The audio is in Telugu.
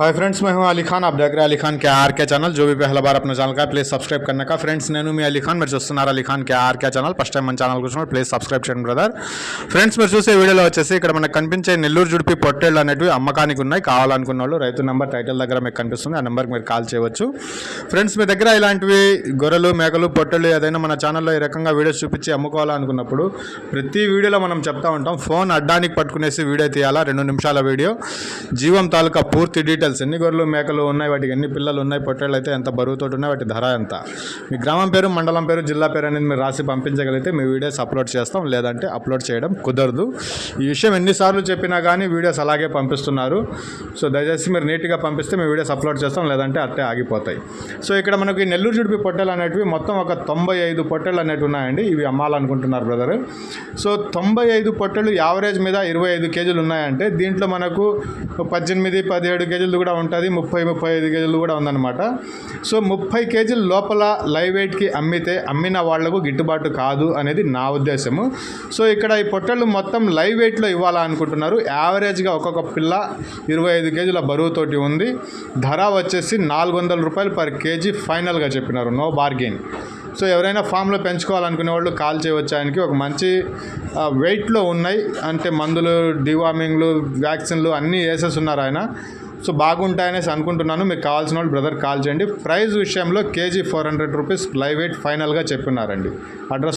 हाय फ्रेंड्स मैं हूं अली खान आप देख रहे हैं अली खान के आर के ఛానల్ जो भी पहला बार अपना ఛానల్ का ప్లీజ్ సబ్స్క్రైబ్ करने का ఫ్రెండ్స్ నేను మీ అలీ ఖాన్ మీరు చూస్తున్నారు Ali Khan K R K channel first time మన ఛానల్ కూర్చున్నారు ప్లీజ్ సబ్స్క్రైబ్ చేయండి బ్రదర్ ఫ్రెండ్స్ మీరు చూసే వీడియోలో వచ్చేసి ఇక్కడ మనకు కనిపించే నెల్లూరు జుడిపి పొట్టేళ్ళు అనేటివి అమ్మకానికి ఉన్నాయి కావాలనుకున్న వాళ్ళు రైతు నెంబర్ టైటిల్ దగ్గర మీకు కనిపిస్తుంది ఆ నెంబర్కి మీరు కాల్ చేయవచ్చు ఫ్రెండ్స్ మీ దగ్గర ఇలాంటివి గొర్రెలు మేకలు పొట్టేళ్ళు ఏదైనా మన ఛానల్లో ఈ రకంగా వీడియోస్ చూపించి అమ్ముకోవాలనుకున్నప్పుడు ప్రతి వీడియోలో మనం చెప్తా ఉంటాం ఫోన్ అడ్డానికి పట్టుకునేసి వీడియో తీయాలా రెండు నిమిషాల వీడియో జీవం తాలూకా పూర్తి డీటెయిల్స్ ఎన్ని గొర్రెలు మేకలు ఉన్నాయి వాటికి ఎన్ని పిల్లలు ఉన్నాయి పొట్టేళ్ళు అయితే ఎంత బరువుతో ఉన్నాయి వాటి ధర ఎంత? మీ గ్రామం పేరు మండలం పేరు జిల్లా పేరు అనేది మీరు రాసి పంపించగలిగితే మీ వీడియోస్ అప్లోడ్ చేస్తాం. లేదంటే అప్లోడ్ చేయడం కుదరదు. ఈ విషయం ఎన్నిసార్లు చెప్పినా కానీ వీడియోస్ అలాగే పంపిస్తున్నారు. సో దయచేసి మీరు నీట్గా పంపిస్తే మీ వీడియోస్ అప్లోడ్ చేస్తాం లేదంటే అట్టే ఆగిపోతాయి. సో ఇక్కడ మనకి నెల్లూరు జుడిపి పొట్టెలు అనేటివి మొత్తం ఒక తొంభై ఐదు పొట్టెలు అనేటివి ఉన్నాయండి. ఇవి అమ్మాలనుకుంటున్నారు బ్రదర్. సో తొంభై ఐదు పొట్టెలు యావరేజ్ మీద ఇరవై ఐదు కేజీలు ఉన్నాయంటే దీంట్లో మనకు పద్దెనిమిది పది పదిహేడు కేజీలు కూడా ఉంటుంది ముప్పై ముప్పై ఐదు కేజీలు కూడా ఉందన్నమాట. సో ముప్పై కేజీల లోపల లైవ్ వెయిట్కి అమ్మితే అమ్మిన వాళ్ళకు గిట్టుబాటు కాదు అనేది నా ఉద్దేశము. సో ఇక్కడ ఈ పొట్టళ్ళు మొత్తం లైవ్ వెయిట్లో ఇవ్వాలనుకుంటున్నారు యావరేజ్గా ఒక్కొక్క పిల్ల ఇరవై ఐదు కేజీల బరువుతోటి ఉంది. ధర వచ్చేసి నాలుగు వందల రూపాయలు పర్ కేజీ ఫైనల్గా చెప్పినారు. నో బార్గెన్ సో ఎవరైనా ఫామ్లో పెంచుకోవాలనుకునే వాళ్ళు కాల్ చేయవచ్చు ఆయనకి. ఒక మంచి వెయిట్లో ఉన్నాయి. అంటే మందులు డివార్మింగ్లు వ్యాక్సిన్లు అన్నీ వేసేస్తున్నారు ఆయన. సో బాగుంటాయనేసి అనుకుంటున్నాను. మీకు కావాల్సిన వాళ్ళు బ్రదర్ కాల్ చేయండి. ప్రైస్ విషయంలో KG four hundred rupees live weight ఫైనల్గా చెప్పినారండి. అడ్రస్